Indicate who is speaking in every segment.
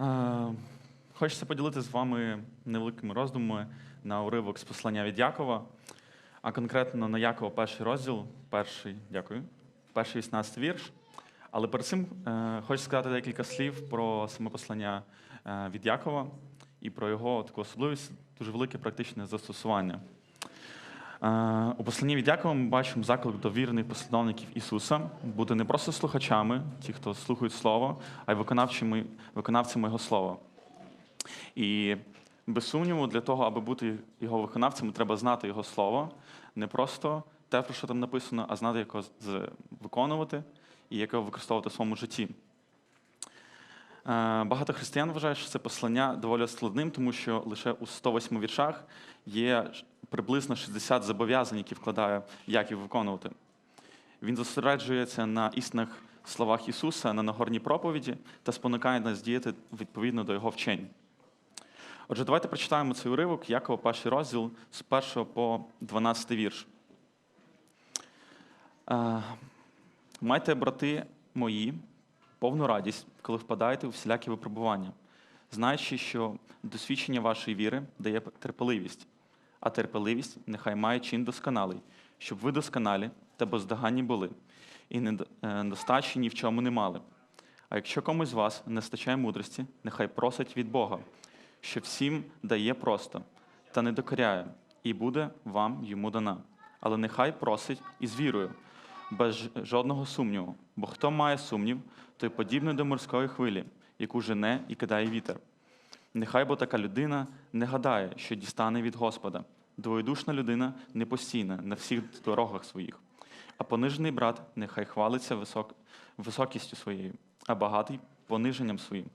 Speaker 1: Е, Хочеться поділитися з вами невеликими роздумами на уривок з послання від Якова, а конкретно на Якова перший розділ, перший, дякую, перший 18 вірш. Але перед цим е, хочу сказати декілька слів про саме послання е, від Якова і про його таку особливість, дуже велике практичне застосування. Е, У посланні від Якова ми бачимо заклик до вірних послідовників Ісуса бути не просто слухачами, ті, хто слухають Слово, а й виконавцями, виконавцями Його Слова. І без сумніву, для того, аби бути його виконавцями, треба знати його слово, не просто те, про що там написано, а знати, як його виконувати і як його використовувати в своєму житті. Е, Багато християн вважають, що це послання доволі складним, тому що лише у 108 віршах є приблизно 60 зобов'язань, які вкладає Яків виконувати. Він зосереджується на істинних словах Ісуса, на нагорній проповіді та спонукає нас діяти відповідно до Його вчень. Отже, давайте прочитаємо цей уривок, Якова, перший розділ з 1 по 12 вірш. Е, Майте, брати мої, повну радість, коли впадаєте у всілякі випробування, знаючи, що досвідчення вашої віри дає терпеливість, а терпеливість нехай має чин досконалий, щоб ви досконалі та бездоганні були, і е, недостачі ні в чому не мали. А якщо комусь з вас не стачає мудрості, нехай просить від Бога, що всім дає просто, та не докоряє, і буде вам йому дана. Але нехай просить із вірою, без жодного сумніву. Бо хто має сумнів, той подібний до морської хвилі, яку жене і кидає вітер. Нехай бо така людина не гадає, що дістане від Господа. Двоєдушна людина непостійна на всіх дорогах своїх. А понижений брат нехай хвалиться висок... високістю своєю, а багатий пониженням своїм.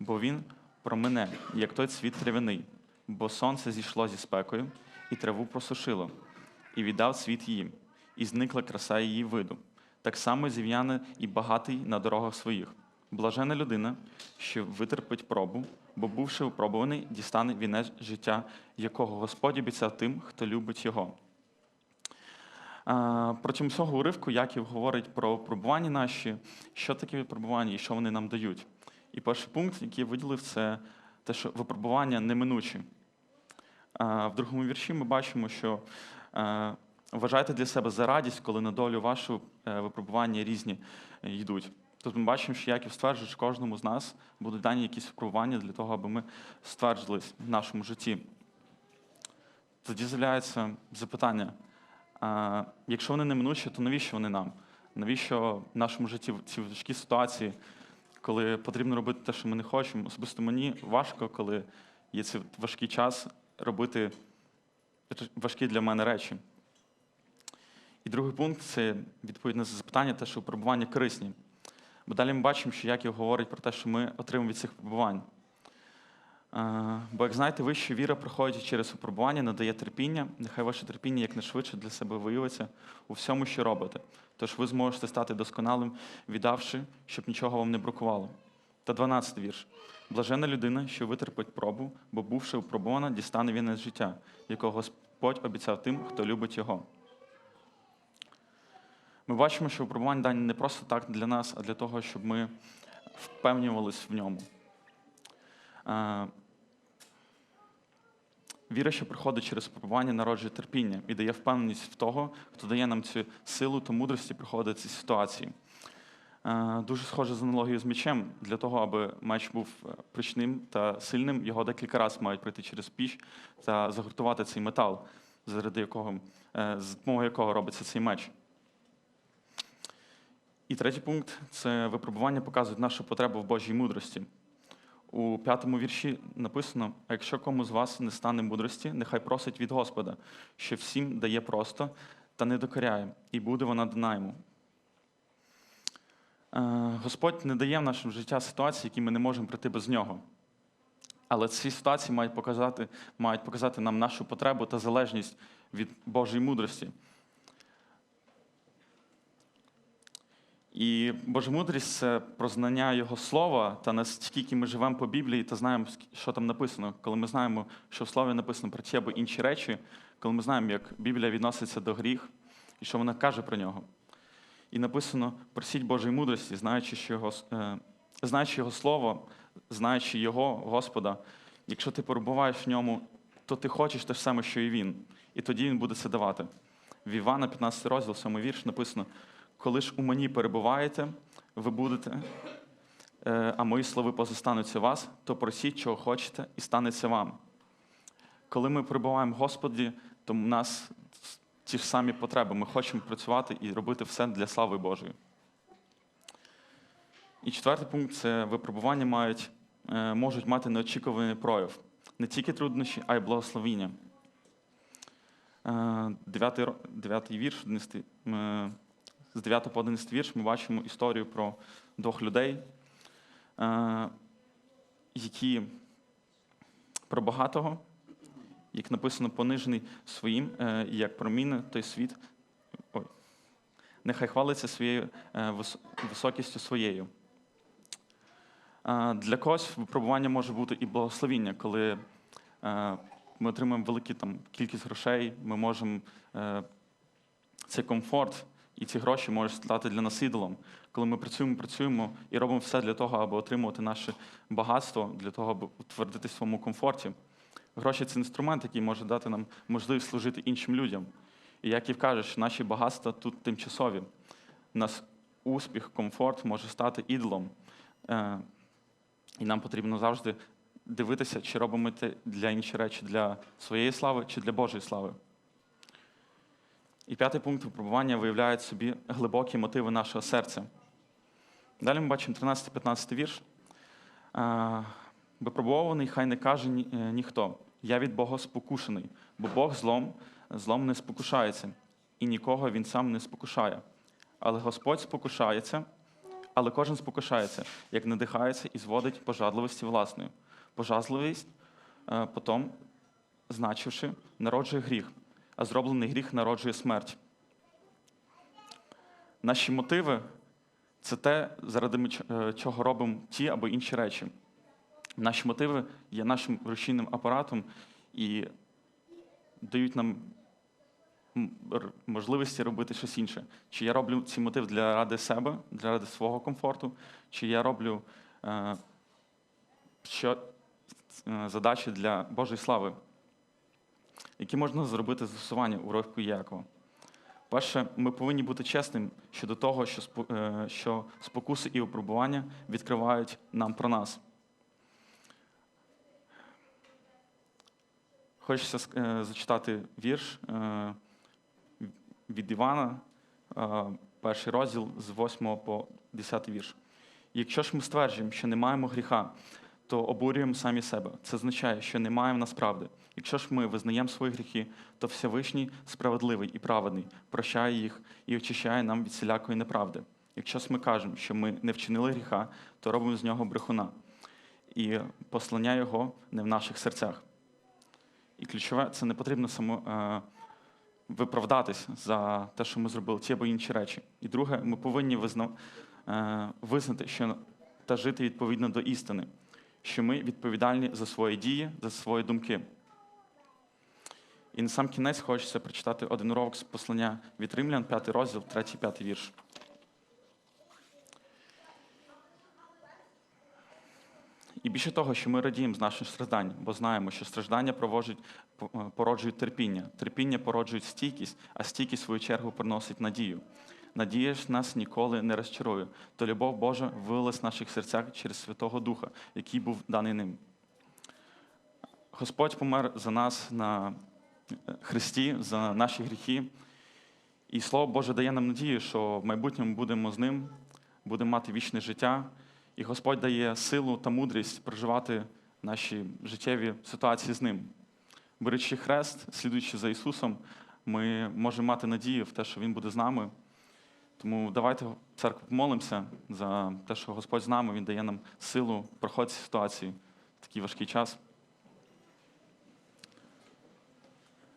Speaker 1: Бо він промене, як той цвіт травяний, бо сонце зійшло зі спекою, і траву просушило, і віддав світ її, і зникла краса її виду. Так само зів'яне і багатий на дорогах своїх. Блажена людина, що витерпить пробу, бо, бувши випробуваний, дістане вінець життя, якого Господь обіцяв тим, хто любить його. Протягом цього уривку Яків говорить про випробування наші, що таке випробування і що вони нам дають. І перший пункт, який я виділив, це те, що випробування неминучі. В другому вірші ми бачимо, що вважайте для себе за радість, коли на долю вашу е, випробування різні йдуть. Тут ми бачимо, що Яків стверджує, що кожному з нас будуть дані якісь випробування для того, аби ми стверджились в нашому житті. Тоді з'являється запитання: а, якщо вони неминучі, то навіщо вони нам? Навіщо в нашому житті ці важкі ситуації, коли потрібно робити те, що ми не хочемо? Особисто мені важко, коли є цей важкий час робити важкі для мене речі. І другий пункт це відповідь на запитання, те, що випробування корисні. Бо далі ми бачимо, що Яків говорить про те, що ми отримуємо від цих випробувань. Е, Бо, як знаєте, ви, що віра, проходить через випробування, надає терпіння, нехай ваше терпіння якнайшвидше для себе виявиться у всьому, що робите. Тож ви зможете стати досконалим, віддавши, щоб нічого вам не бракувало. Та 12 вірш. Блажена людина, що витерпить пробу, бо бувши випробована, дістане вінець життя, якого Господь обіцяв тим, хто любить його. Ми бачимо, що випробування дані не просто так для нас, а для того, щоб ми впевнювались в ньому. Е, Віра, що приходить через випробування, народжує терпіння і дає впевненість в того, хто дає нам цю силу та мудрості проходити ці ситуації. Е, Дуже схоже з аналогією з мечем. Для того, аби меч був е, прочним та сильним, його декілька разів мають пройти через піч та загортувати цей метал, заради якого, з допомогою якого робиться цей меч. І третій пункт це випробування показують нашу потребу в Божій мудрості. У п'ятому вірші написано: а якщо кому з вас не стане мудрості, нехай просить від Господа, що всім дає просто та не докоряє, і буде вона дана йому. Е, Господь не дає в нашому життя ситуації, які ми не можемо пройти без нього. Але ці ситуації мають показати, мають показати нам нашу потребу та залежність від Божої мудрості. І Божа мудрість це про знання Його слова, та наскільки ми живемо по Біблії та знаємо, що там написано. Коли ми знаємо, що в слові написано про ті або інші речі, коли ми знаємо, як Біблія відноситься до гріх і що вона каже про нього. І написано: просіть Божої мудрості, знаючи, що його, е, знаючи його слово, знаючи Його, Господа, якщо ти перебуваєш в ньому, то ти хочеш те ж саме, що і Він. І тоді Він буде це давати. В Івана, 15 розділ, 7 вірш написано: коли ж у мені перебуваєте, ви будете, е, а мої слови позостануться вас, то просіть, чого хочете, і станеться вам. Коли ми перебуваємо в Господі, то в нас ті ж самі потреби. Ми хочемо працювати і робити все для слави Божої. І четвертий пункт це випробування мають, е, можуть мати неочікуваний прояв. Не тільки труднощі, а й благословіння. Е, Дев'ятий, вірш, 11, з 9 по 11 вірш ми бачимо історію про двох людей, е, які про багатого, як написано, понижений своїм, е, як проміни той світ. Ой, нехай хвалиться своєю е, високістю своєю. Для когось випробування може бути і благословіння, коли ми отримуємо велику кількість грошей, ми можемо цей комфорт і ці гроші можуть стати для нас ідолом. Коли ми працюємо, працюємо і робимо все для того, аби отримувати наше багатство, для того, аби утвердити своєму комфорті. Гроші це інструмент, який може дати нам можливість служити іншим людям. І як і кажеш, наші багатства тут тимчасові. Нас успіх, комфорт може стати ідолом. Е, І нам потрібно завжди дивитися, чи робимо це для інші речі для своєї слави чи для Божої слави. І п'ятий пункт випробування виявляють собі глибокі мотиви нашого серця. Далі ми бачимо 13-15 вірш. Е, Випробований, хай не каже ні, е, ніхто. Я від Бога спокушений, бо Бог злом, злом не спокушається, і нікого він сам не спокушає. Але Господь спокушається, але кожен спокушається, як надихається і зводить пожадливості власною. Пожадливість е, потім, значивши, народжує гріх, а зроблений гріх народжує смерть. Наші мотиви це те, заради ми е, чого робимо ті або інші речі. Наші мотиви є нашим рушійним апаратом і дають нам можливості робити щось інше. Чи я роблю ці мотиви для ради себе, для ради свого комфорту, чи я роблю е, що, е, задачі для Божої слави, які можна зробити застосування у року Якова. Перше, ми повинні бути чесним щодо того, е, що спокуси і випробування відкривають нам про нас. Хочеться е, зачитати вірш е, від Івана, перший розділ з 8 по 10 вірш. Якщо ж ми стверджуємо, що не маємо гріха, то обурюємо самі себе. Це означає, що не маємо насправди. Якщо ж ми визнаємо свої гріхи, то Всевишній справедливий і праведний, прощає їх і очищає нам від всілякої неправди. Якщо ж ми кажемо, що ми не вчинили гріха, то робимо з нього брехуна і послання його не в наших серцях. І ключове це не потрібно само е, виправдатись за те, що ми зробили ті або інші речі. І друге, ми повинні визна, е, визнати, що та жити відповідно до істини, що ми відповідальні за свої дії, за свої думки. І на сам кінець хочеться прочитати один уривок з послання від Римлян, 5 розділ, 3-5 вірш. І більше того, що ми радіємо з наших страждань, бо знаємо, що страждання е, породжують терпіння, терпіння породжують стійкість, а стійкість, в свою чергу, приносить надію. Надія ж нас ніколи не розчарує, то любов Божа вилилась в наших серцях через Святого Духа, який був даний ним. Господь помер за нас на е, Христі, за наші гріхи. І Слово Боже дає нам надію, що в майбутньому будемо з ним, будемо мати вічне життя. І Господь дає силу та мудрість проживати наші життєві ситуації з ним. Беручи хрест, слідуючи за Ісусом, ми можемо мати надію в те, що Він буде з нами. Тому давайте церкву помолимося за те, що Господь з нами, Він дає нам силу проходити ці ситуації в такий важкий час.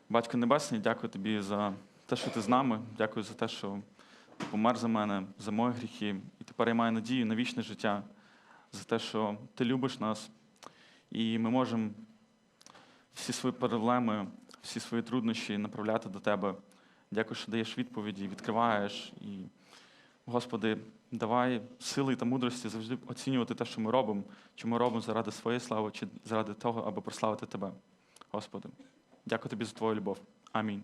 Speaker 1: Батько Небесний, дякую тобі за те, що ти з нами. Дякую за те, що ти помер за мене, за мої гріхи. І тепер я маю надію на вічне життя, за те, що ти любиш нас. І ми можемо всі свої проблеми, всі свої труднощі направляти до тебе. Дякую, що даєш відповіді, відкриваєш і Господи, давай сили та мудрості завжди оцінювати те, що ми робимо, чи ми робимо заради своєї слави, чи заради того, аби прославити Тебе. Господи, дякую Тобі за Твою любов. Амінь.